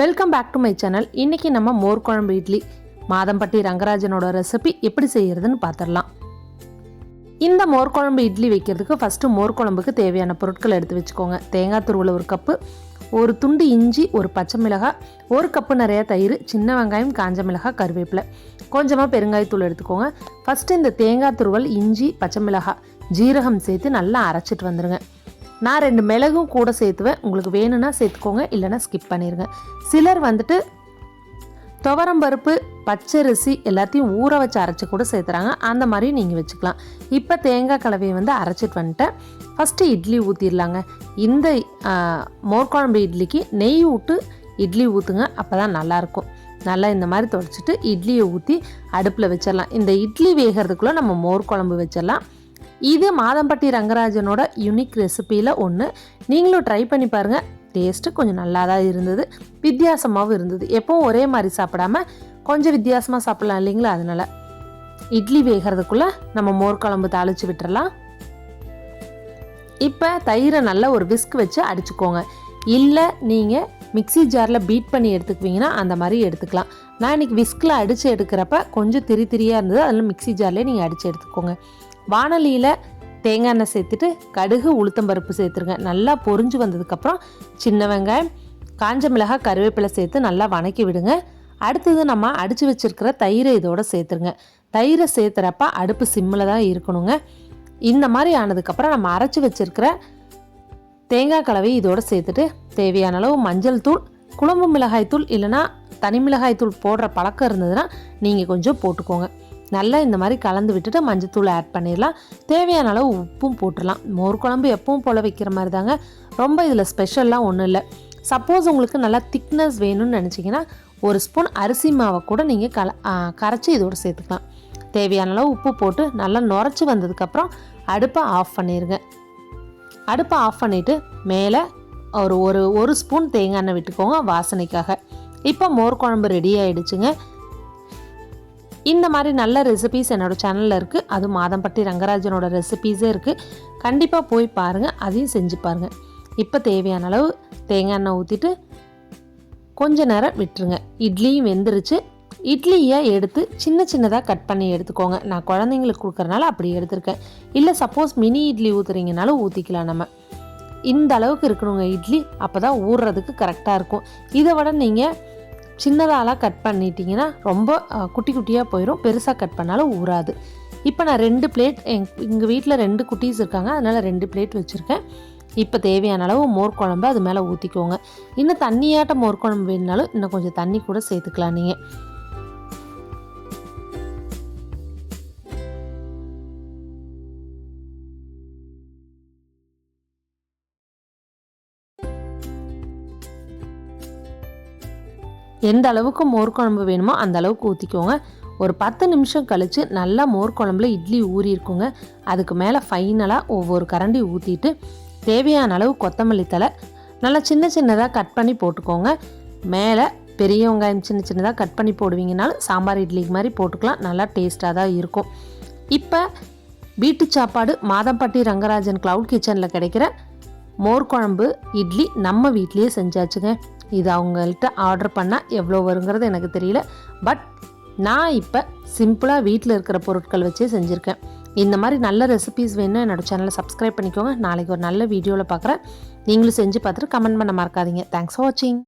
Welcome back to my channel இன்றைக்கி நம்ம மோர் குழம்பு இட்லி. மாதம்பட்டி ரங்கராஜனோட ரெசிபி எப்படி செய்கிறதுன்னு பார்த்துடலாம் இந்த மோர் குழம்பு இட்லி வைக்கிறதுக்கு ஃபஸ்ட்டு மோர் குழம்புக்கு தேவையான பொருட்களை எடுத்து வச்சுக்கோங்க. தேங்காய் துருவில் ஒரு கப்பு ஒரு துண்டு இஞ்சி ஒரு பச்சை மிளகாய் ஒரு கப்பு நிறைய தயிர் சின்ன வெங்காயம் காஞ்ச மிளகாய் கருவேப்பிலை. கொஞ்சமாக பெருங்காயத்தூள் எடுத்துக்கோங்க. ஃபஸ்ட்டு இந்த தேங்காய் துருவல் இஞ்சி பச்சை மிளகாய் ஜீரகம் சேர்த்து நல்லா அரைச்சிட்டு வந்துடுங்க நான் ரெண்டு மிளகும் கூட சேர்த்துவேன். உங்களுக்கு வேணும்னா சேர்த்துக்கோங்க இல்லைனா ஸ்கிப் பண்ணிடுங்க சிலர் வந்துட்டு துவரம்பருப்பு பச்சரிசி எல்லாத்தையும் ஊற வச்சு அரைச்சி கூட சேர்த்துறாங்க. அந்த மாதிரி நீங்கள் வச்சுக்கலாம். இப்போ தேங்காய் கலவையை வந்து அரைச்சிட்டு வந்துட்டேன். ஃபஸ்ட்டு இட்லி ஊற்றிடலாங்க இந்த ஆ, மோர்க்குழம்பு இட்லிக்கு நெய் விட்டு இட்லி ஊற்றுங்க அப்போ தான் நல்லாயிருக்கும். நல்லா இந்த மாதிரி தொடச்சிட்டு இட்லியை ஊற்றி அடுப்பில் வச்சிடலாம். இந்த இட்லி வேகிறதுக்குள்ளே நம்ம மோர் குழம்பு வச்சிடலாம். இது மாதம்பட்டி ரங்கராஜனோட யூனிக் ரெசிப்பியில் ஒன்று நீங்களும் ட்ரை பண்ணி பாருங்கள் டேஸ்ட்டு கொஞ்சம் நல்லா தான் இருந்தது. வித்தியாசமாகவும் இருந்தது. எப்பவும் ஒரே மாதிரி சாப்பிடாம கொஞ்சம் வித்தியாசமாக சாப்பிடலாம் இல்லைங்களா? அதனால் இட்லி வேகிறதுக்குள்ளே நம்ம மோர் குழம்பு தாளித்து விட்டுறலாம். இப்போ தயிரை நல்லா ஒரு விஸ்க் வச்சு அடிச்சுக்கோங்க. இல்லை நீங்கள் மிக்ஸி ஜாரில் பீட் பண்ணி எடுத்துக்குவீங்கன்னா அந்த மாதிரி எடுத்துக்கலாம். நான் இன்னைக்கு விஸ்கில் அடித்து எடுக்கிறப்ப கொஞ்சம் திரி திரியாக இருந்தது. அதில் மிக்ஸி ஜார்லேயே நீங்கள் அடித்து எடுத்துக்கோங்க. வானலியில் தேங்காய் எண்ணெய் சேர்த்துட்டு கடுகு உளுத்தம்பருப்பு சேர்த்துருங்க. நல்லா பொரிஞ்சு வந்ததுக்கப்புறம் சின்ன வெங்காயம் காஞ்ச மிளகாய் கருவேப்பிலை சேர்த்து நல்லா வணக்கி விடுங்க. அடுத்தது நம்ம அடித்து வச்சிருக்கிற தயிரை இதோட சேர்த்துருங்க. தயிரை சேர்த்துறப்ப அடுப்பு சிம்மில் தான் இருக்கணுங்க. இந்த மாதிரி ஆனதுக்கப்புறம் நம்ம அரைச்சி வச்சிருக்கிற தேங்காய் கலவை இதோடு சேர்த்துட்டு தேவையான அளவு மஞ்சள் தூள் குழம்பு மிளகாய் தூள் இல்லைன்னா தனி மிளகாய் தூள் போடுற பழக்கம் இருந்ததுன்னா நீங்கள் கொஞ்சம் போட்டுக்கோங்க. நல்லா இந்த மாதிரி கலந்து விட்டுட்டு மஞ்சத்தூள் ஆட் பண்ணிடலாம். தேவையான அளவு உப்பும் போட்டுடலாம். மோர் குழம்பு எப்பவும் போல் வைக்கிற மாதிரி தாங்க. ரொம்ப இதில் ஸ்பெஷல்லாம் ஒன்றும் இல்லை. சப்போஸ் உங்களுக்கு நல்லா திக்னஸ் வேணும்னு நினச்சிங்கன்னா ஒரு ஸ்பூன் அரிசி மாவை கூட நீங்கள் கல கரைச்சி இதோடு சேர்த்துக்கலாம். தேவையான அளவு உப்பு போட்டு நல்லா நுரைச்சி வந்ததுக்கப்புறம் அடுப்பை ஆஃப் பண்ணிடுங்க அடுப்பை ஆஃப் பண்ணிவிட்டு மேலே ஒரு ஒரு ஒரு ஸ்பூன் தேங்காய் எண்ணெய் விட்டுக்கோங்க வாசனைக்காக. இப்போ மோர் குழம்பு ரெடி ஆகிடுச்சுங்க இந்த மாதிரி நல்ல ரெசிபீஸ் என்னோட சேனலில் இருக்குது அது மாதம்பட்டி ரங்கராஜனோட ரெசிபீஸே இருக்குது கண்டிப்பாக போய் பாருங்கள் அதையும் செஞ்சு பாருங்கள் இப்போ தேவையான அளவு தேங்காய் எண்ணெய் ஊற்றிட்டு கொஞ்ச நேரம் விட்டுருங்க. இட்லியும் வெந்துருச்சு. இட்லியை எடுத்து சின்ன சின்னதாக கட் பண்ணி எடுத்துக்கோங்க. நான் குழந்தைங்களுக்கு கொடுக்குறனால அப்படி எடுத்திருக்கேன். இல்லை சப்போஸ் மினி இட்லி ஊற்றுறீங்கனாலும் ஊற்றிக்கலாம் நம்ம. இந்த அளவுக்கு இருக்கணுங்க இட்லி. அப்போ தான் ஊறுறதுக்கு கரெக்டாக இருக்கும். இதை விட நீங்கள் சின்னதாலாம் கட் பண்ணிட்டீங்கன்னா ரொம்ப குட்டி குட்டியாக போயிடும் பெருசாக கட் பண்ணாலும் ஊறாது. இப்போ நான் ரெண்டு பிளேட் எங் எங்கள் வீட்டில் ரெண்டு குட்டீஸ் இருக்காங்க. அதனால் ரெண்டு பிளேட் வச்சுருக்கேன். இப்போ தேவையான அளவு மோர் குழம்பு அது மேலே ஊற்றிக்கோங்க இன்னும் தண்ணியாட்ட மோர் குழம்பு வேணுனாலும் இன்னும் கொஞ்சம் தண்ணி கூட சேர்த்துக்கலாம் நீங்கள் எந்த அளவுக்கு மோர் குழம்பு வேணுமோ அந்த அளவுக்கு ஊற்றிக்கோங்க ஒரு பத்து நிமிஷம் கழித்து நல்லா மோர் குழம்புல இட்லி ஊறி இருக்குங்க. அதுக்கு மேலே ஃபைனலாக ஒவ்வொரு கரண்டி ஊற்றிட்டு தேவையான அளவு கொத்தமல்லி தழை நல்லா சின்ன சின்னதாக கட் பண்ணி போட்டுக்கோங்க. மேலே பெரிய வெங்காயம் சின்ன சின்னதாக கட் பண்ணி போடுவீங்கனாலும் சாம்பார் இட்லிக்கு மாதிரி போட்டுக்கலாம். நல்லா டேஸ்ட்டாக தான் இருக்கும். இப்போ வீட்டு சாப்பாடு மாதம்பட்டி ரங்கராஜன் க்ளவுட் கிச்சனில் கிடைக்கிற மோர் குழம்பு இட்லி நம்ம வீட்லேயே செஞ்சாச்சுங்க. இது அவங்கள்ட்ட ஆர்டர் பண்ணால் எவ்வளோ வருங்கிறது எனக்கு தெரியல. பட் நான் இப்போ சிம்பிளாக வீட்டில் இருக்கிற பொருட்கள் வச்சே செஞ்சுருக்கேன். இந்த மாதிரி நல்ல ரெசிபீஸ் வேணும் என்னோட சேனலை சப்ஸ்கிரைப் பண்ணிக்கோங்க. நாளைக்கு ஒரு நல்ல வீடியோவில் பார்க்குறேன் நீங்களும் செஞ்சு பார்த்துட்டு கமெண்ட் பண்ண மறக்காதீங்க. தேங்க்ஸ் ஃபார் வாட்சிங்